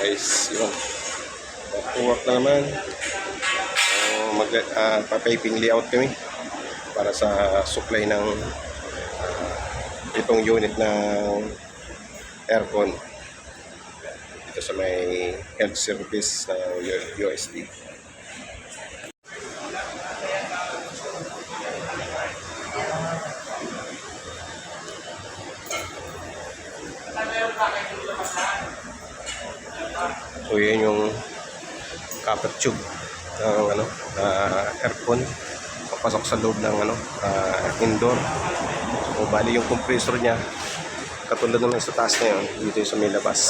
guys. Yun. Work na naman. So, mag, uh, papiping layout kami para sa supply ng ah, itong unit ng aircon dito sa may health service ng USD. So yan yung copper tube ng ano, uh, aircon papasok sa loob ng ano, ah, indoor. So bali yung compressor niya katulad ng sa taas na yun, dito yung sa may labas.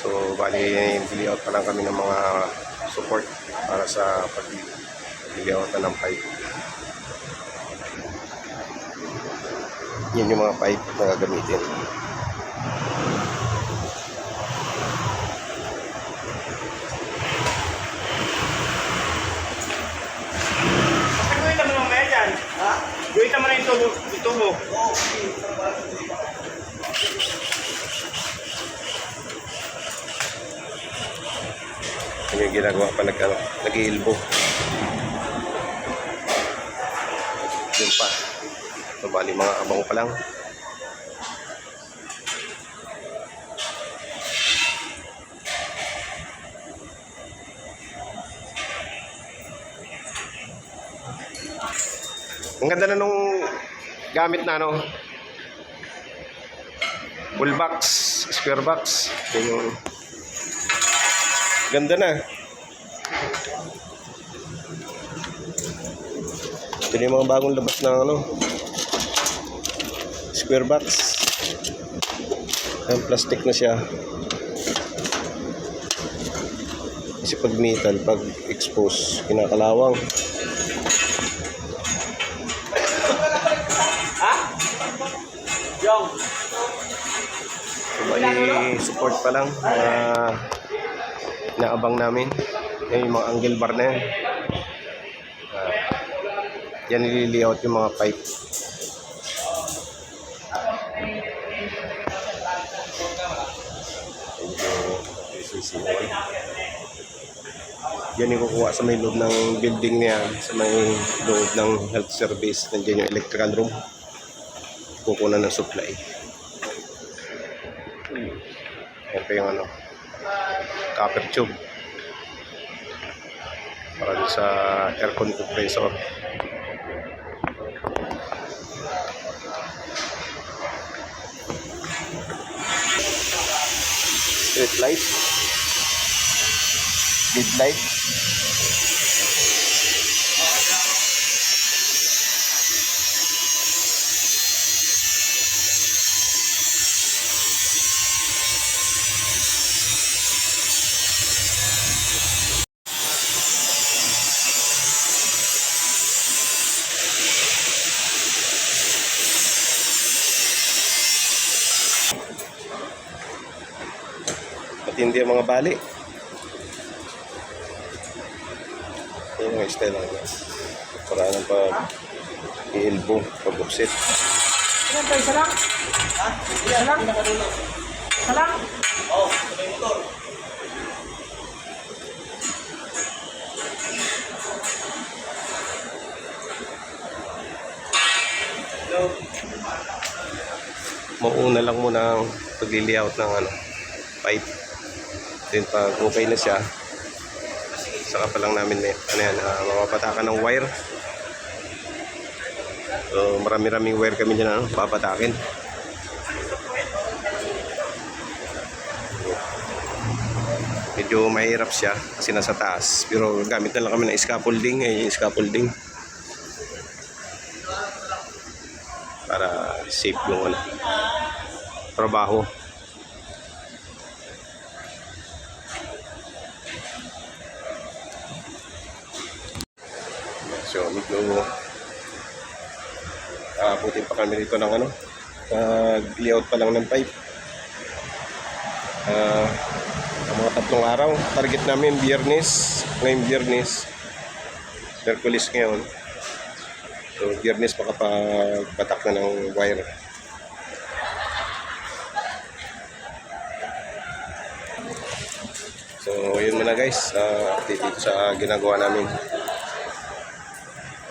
So bali layout pa lang kami ng mga support para sa pag-layout na ng pipe. Yan yung mga pipe na gagamitin. Gawin naman mamaya dyan. Ha? Gawin naman na yung tubo. Yung tubo. Yan yung ginagawa pa nag, ano, nag-iilbo. Yun pa. So, bali mga abang pa lang. Ang ganda na nung gamit na ano. Full box, square box. Yun yung Ganda na. Ito yung mga bagong labas ng ano. Square box. Ayan, plastic na siya. Kasi pag metal, pag expose, kinakalawang. Bali, support pa lang. Uh, naabang namin. Yan yung mga angle bar na yan. Ah, yan nililiyaut yung mga pipe. Yan yung kukuha sa may loob ng building niya, sa may loob ng health service. Nandiyan yung electrical room. Kukunan ng supply. Pa yung ano, copper tube para sa aircon compressor. Street light. Lead light. Matindi ang mga bali. Yan yung style lang yan. Para ng pag i-elbow, pag-upsit. Ano ba? Isa lang? Ha? Isa lang? Isa lang? Oo. may motor. Mauna lang muna ang pag-layout ng ano, pipe. Then pag okay na siya, saka pa lang namin may, ano yan, uh, mapapatakan ng wire. So marami-raming wire kami dyan ano, papatakin. Medyo mahirap siya kasi nasa taas. Pero gamit na lang kami ng scaffolding. Yung scaffolding. Para safe yung ano, trabaho. So, medyo aabutin pa kami rito ng ano, nag-layout pa lang ng pipe. Ah, ang mga tatlong araw, target namin biyernes, ngayong biyernes, Merkulis ngayon. So, biyernes makapagbatak na ng wire. So, yun muna guys. Uh, update dito sa ginagawa namin.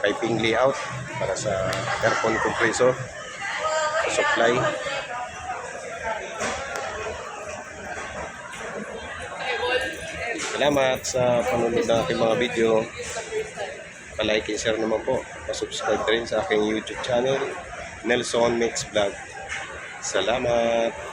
Piping layout para sa aircon compressor. Supply. Salamat sa panunod ng aking mga video. Pa-like and share naman po. Pa-subscribe rin sa aking YouTube channel, Nelson Mix Vlog. Salamat!